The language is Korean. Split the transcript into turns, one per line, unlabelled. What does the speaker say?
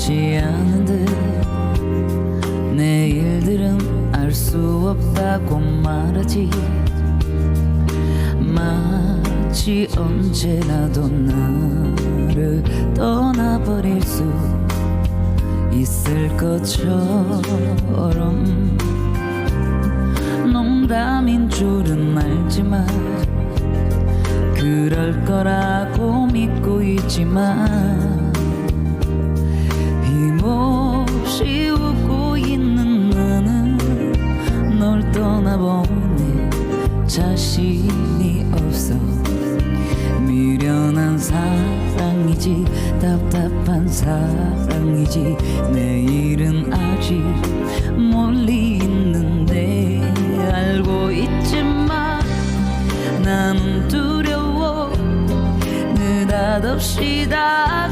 쉽지 않은 듯 내일들은 알 수 없다고 말하지. 마치 언제나도 나를 떠나버릴 수 있을 것처럼. 농담인 줄은 알지만 그럴 거라고 믿고 있지만 자신이 없어. 미련한 사랑이지 답답한 사랑이지. 내일은 아직 멀리 있는데 알고 있지만 나는 두려워. 느닷없이 다